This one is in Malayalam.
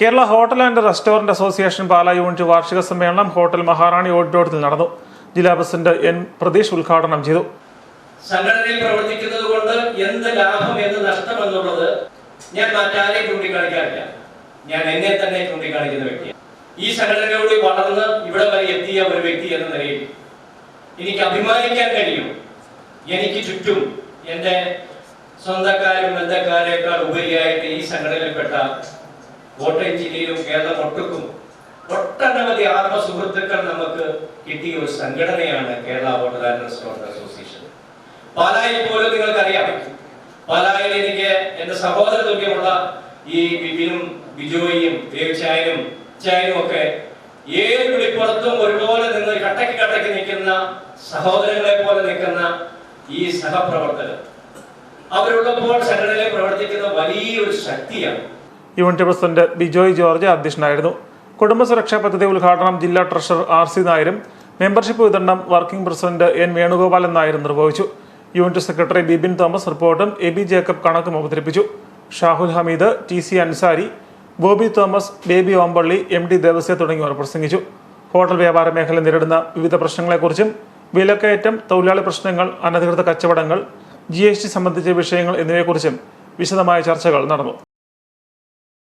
Kerala hotel and restaurant association Pala unit വാർഷിക സമ്മേളനം ഹോട്ടൽ മഹാറാണി ഓഡിറ്റോറിയത്തിൽ നടന്നു. ജില്ലാ പ്രസിഡന്റ് എൻ പ്രതീഷ് ഉദ്ഘാടനം ചെയ്തു. സംഘടനയിൽ പ്രവർത്തിക്കുന്നത് കൊണ്ട് എന്ത് ലാഭം എന്ത് നഷ്ടം എന്നുള്ളത് ഞാൻ മറ്റാരെ ചൂണ്ടിക്കാണിക്കാറില്ല. ഞാൻ എന്നെ തന്നെ ചൂണ്ടിക്കാണിക്കുന്ന വ്യക്തിയാണ്. ഈ സംഘടനയോട് വളർന്ന് ഇവിടെ വരെ എത്തിയ ഒരു വ്യക്തി എന്ന നിലയിൽ എനിക്ക് അഭിമാനിക്കാൻ കഴിയും. എനിക്ക് ചുറ്റും എന്റെ സ്വന്തക്കാരും ബന്ധക്കാരേക്കാൾ ഉപരിയായിട്ട് ഈ സംഘടനയിൽപ്പെട്ട കോട്ടയം ജില്ലയിലും കേരളം ഒട്ടുക്കും. ഒട്ടനവധി ആത്മ സുഹൃത്തുക്കൾ നമുക്ക് കിട്ടിയ ഒരു സംഘടനയാണ് Kerala hotel and restaurant association. പാലായിൽ പോലും നിങ്ങൾക്കറിയാം. പാലായിൽ എനിക്ക് എന്റെ സഹോദര തുല്യമുള്ള ഈ ബിബിനും ബിജോയും ദേവ്ചായനും ചായനും ഒക്കെ ഏത് വിളിപ്പുറത്തും ഒരുപോലെ നിന്ന് കട്ടക്ക് കട്ടക്ക് നിൽക്കുന്ന സഹോദരങ്ങളെ പോലെ നിൽക്കുന്ന ഈ സഹപ്രവർത്തകർ. അവരുള്ളപ്പോൾ സംഘടനയിൽ പ്രവർത്തിക്കുന്ന വലിയൊരു ശക്തിയാണ് യൂണിറ്റ് പ്രസിഡന്റ് ബിജോയ് ജോർജ് അധ്യക്ഷനായിരുന്നു. കുടുംബസുരക്ഷാ പദ്ധതി ഉദ്ഘാടനം ജില്ലാ ട്രഷറർ ആർ സി നായരും മെമ്പർഷിപ്പ് വിതരണം വർക്കിംഗ് പ്രസിഡന്റ് എൻ വേണുഗോപാലൻ നായരും നിർവഹിച്ചു. യൂണിറ്റ് സെക്രട്ടറി ബിബിൻ തോമസ് റിപ്പോർട്ടും എ ബി ജേക്കബ് കണക്കും അവതരിപ്പിച്ചു. Shahul Hameed T C Ansari Bobby Thomas Baby Ompally M D Devasya തുടങ്ങിയവർ പ്രസംഗിച്ചു. ഹോട്ടൽ വ്യാപാര മേഖല നേരിടുന്ന വിവിധ പ്രശ്നങ്ങളെക്കുറിച്ചും വിലക്കയറ്റം തൊഴിലാളി പ്രശ്നങ്ങൾ അനധികൃത കച്ചവടങ്ങൾ ജി എസ് ടി സംബന്ധിച്ച വിഷയങ്ങൾ എന്നിവയെക്കുറിച്ചും വിശദമായ ചർച്ചകൾ നടന്നു.